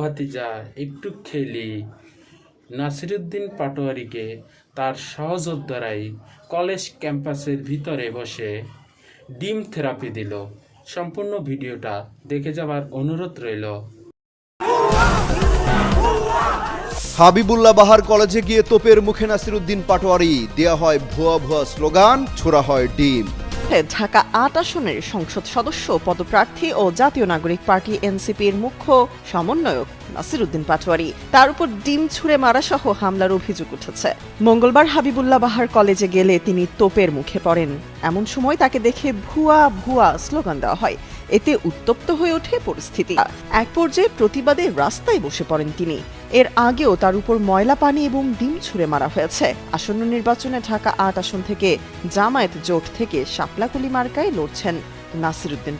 ভাতিজা, একটু খেলি। নাসিরুদ্দিন পাটোয়ারিকে তার সহযোদ্ধারাই কলেজ ক্যাম্পাসের ভিতরে বসে ডিম থেরাপি দিল। সম্পূর্ণ ভিডিওটা দেখে যাওয়ার অনুরোধ রইল। হাবিবুল্লাহ বাহার কলেজে গিয়ে তোপের মুখে নাসিরুদ্দিন পাটোয়ারি, দেয়া হয় ভুয়া ভুয়া স্লোগান, ছোড়া হয় ডিম। ঢাকা আট আসনের সংসদ সদস্য, পদপ্রার্থী ও জাতীয় নাগরিক পার্টি এনসিপির মুখ্য সমন্বয়ক নাসিরুদ্দিন পাটোয়ারি। তার উপর ডিম ছুঁড়ে মারা সহ হামলার অভিযোগ উঠেছে। মঙ্গলবার হাবিবুল্লাহ বাহার কলেজে গেলে তিনি তোপের মুখে পড়েন। এমন সময় তাকে দেখে ভুয়া ভুয়া স্লোগান দেওয়া হয়। এতে উত্তপ্ত হয়ে ওঠে পরিস্থিতি। এক পর্যায়ে প্রতিবাদে রাস্তায় বসে পড়েন তিনি। এর আগেও তার উপর ময়লা পানি এবং ডিম ছুঁড়ে মারা হয়েছে। আসন্ন নির্বাচনে ঢাকা আট আসন থেকে জামায়াত জোট থেকে শাপলাকুলি মার্কায় লড়ছেন নাসিরুদ্দিন